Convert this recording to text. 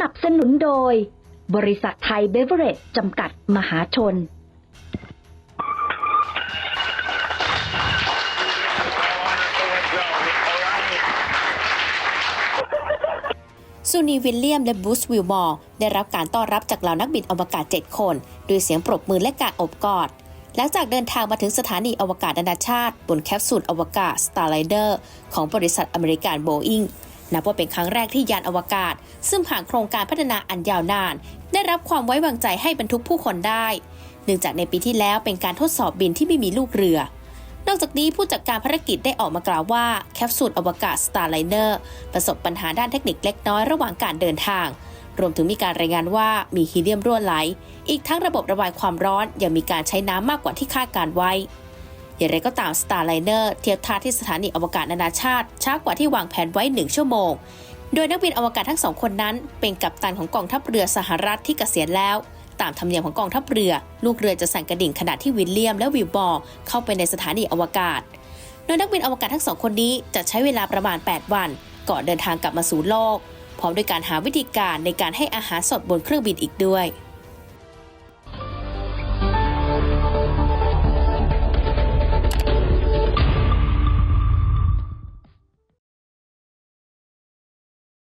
สนับสนุนโดย บริษัทไทยเบเวอเรจจำกัดมหาชน ซูนีวิลเลียมและบรูซวิลมอร์ได้รับการต้อนรับจากเหล่านักบินอวกาศ 7 คนด้วยเสียงปรบมือและการอบกอดหลังจากเดินทางมาถึงสถานีอวกาศนานาชาติ บนแคปซูลอวกาศ Starliner ของบริษัทอเมริกันโบอิง นับว่าเป็นครั้งแรกที่ยานอวกาศ ซึ่งผ่านโครงการพัฒนาอันยาวนาน ได้รับความไว้วางใจให้บรรทุกผู้คนได้ เนื่องจากในปีที่แล้วเป็นการทดสอบบินที่ไม่มีลูกเรือนอกจากนี้ผู้จัดการภารกิจได้ออกมากล่าวว่าแคปซูลอวกาศ Starliner ประสบปัญหาด้านเทคนิคเล็กน้อยระหว่างการเดินทาง รวมถึงมีการรายงานว่ามีฮีเลียมรั่วไหล อีกทั้งระบบระบายความร้อนยังมีการใช้น้ำมากกว่าที่คาดการไว้ อย่างไรก็ตาม Starliner เทียบท่าที่สถานีอวกาศนานาชาติ ช้ากว่าที่วางแผนไว้ 1 ชั่วโมง โดยนักบินอวกาศทั้งสองคนนั้น เป็นกัปตันของกองทัพเรือสหรัฐที่เกษียณแล้ว ตามธรรมเนียมของกองทัพเรือ ลูกเรือจะสั่นกระดิ่งขณะที่วิลเลียมและวิลบอร์เข้าไปในสถานีอวกาศ โดยนักบินอวกาศทั้งสองคนนี้จะใช้เวลาประมาณ 8 วัน ก่อนเดินทางกลับมาสู่โลก พร้อมด้วยการหาวิธีการในการให้อาหารสดบนเครื่องบินอีกด้วย